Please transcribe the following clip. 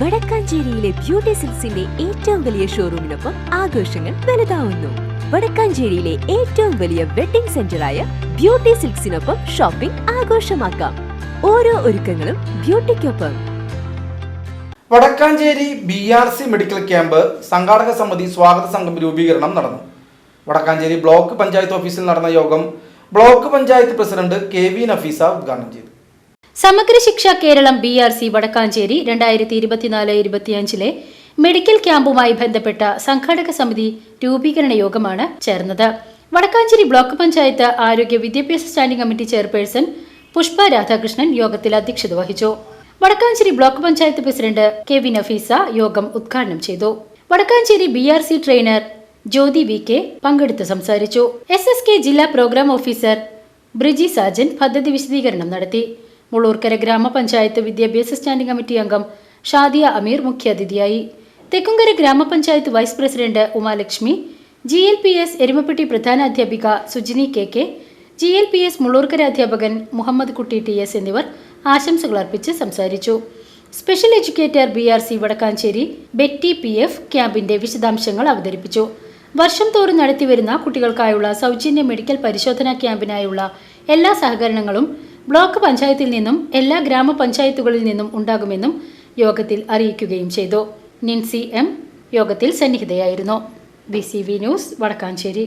വടക്കാഞ്ചേരിയിലെ beauty സിൽസിന്റെ ഏറ്റവും വലിയ ഷോറൂമിനൊപ്പം ആഘോഷങ്ങൾ വലുതാവുന്നു. വടക്കാഞ്ചേരിയിലെ ഏറ്റവും വലിയ വെഡിംഗ് സെന്ററായ ബ്യൂട്ടി സിൽക്സിനൊപ്പം ഷോപ്പിംഗ് ആഘോഷമാക്കാം. ഓരോ ഒരുക്കങ്ങളും ബ്യൂട്ടിക്കൊപ്പം. Vadakkancherry B R C medical camp സംഘാടക സമിതി സ്വാഗത സംഘം രൂപീകരണം നടന്നു. വടക്കാഞ്ചേരി ബ്ലോക്ക് പഞ്ചായത്ത് ഓഫീസിൽ നടന്ന യോഗം block panchayat president K V Nafeesa ഉദ്ഘാടനം ചെയ്തു. Samagra Shiksha Keralam B R C Vadakkancherry രണ്ടായിരത്തി ഇരുപത്തിനാല് ഇരുപത്തിയഞ്ചിലെ മെഡിക്കൽ ക്യാമ്പുമായി ബന്ധപ്പെട്ട സംഘാടക സമിതി രൂപീകരണ യോഗമാണ് ചേർന്നത്. വടക്കാഞ്ചേരി ബ്ലോക്ക് പഞ്ചായത്ത് ആരോഗ്യ വിദ്യാഭ്യാസ standing committee chairperson Pushpa Radhakrishnan യോഗത്തിൽ അധ്യക്ഷത വഹിച്ചു. Vadakkancherry block panchayat president K V Nafeesa യോഗം ഉദ്ഘാടനം ചെയ്തു. Vadakkancherry B R C trainer Jyothi V K പങ്കെടുത്ത് സംസാരിച്ചു. എസ് എസ് കെ ജില്ലാ പ്രോഗ്രാം ഓഫീസർ ബ്രിജി സാജൻ പദ്ധതി വിശദീകരണം നടത്തി. മുളൂർക്കര ഗ്രാമപഞ്ചായത്ത് വിദ്യാഭ്യാസ സ്റ്റാൻഡിംഗ് കമ്മിറ്റി അംഗം ഷാദിയ അമീർ മുഖ്യാതിഥിയായി. തെക്കുംകര ഗ്രാമപഞ്ചായത്ത് vice president Umalakshmi G L P S Erumapetty പ്രധാന അധ്യാപിക Sujini K K G L P S Mulloorkara അധ്യാപകൻ മുഹമ്മദ് കുട്ടി ടി എസ് എന്നിവർ ആശംസകൾ അർപ്പിച്ച് സംസാരിച്ചു. Special educator B R C Vadakkancherry Betty P F ക്യാമ്പിന്റെ വിശദാംശങ്ങൾ അവതരിപ്പിച്ചു. വർഷം തോറും നടത്തിവരുന്ന കുട്ടികൾക്കായുള്ള സൗജന്യ മെഡിക്കൽ പരിശോധനാ ക്യാമ്പിനായുള്ള എല്ലാ സഹകരണങ്ങളും ബ്ലോക്ക് പഞ്ചായത്തിൽ നിന്നും എല്ലാ ഗ്രാമപഞ്ചായത്തുകളിൽ നിന്നും ഉണ്ടാകുമെന്നും യോഗത്തിൽ അറിയിക്കുകയും ചെയ്തു. നിൻസി എം യോഗത്തിൽ സന്നിഹിതയായിരുന്നു. B C V news Vadakkancherry.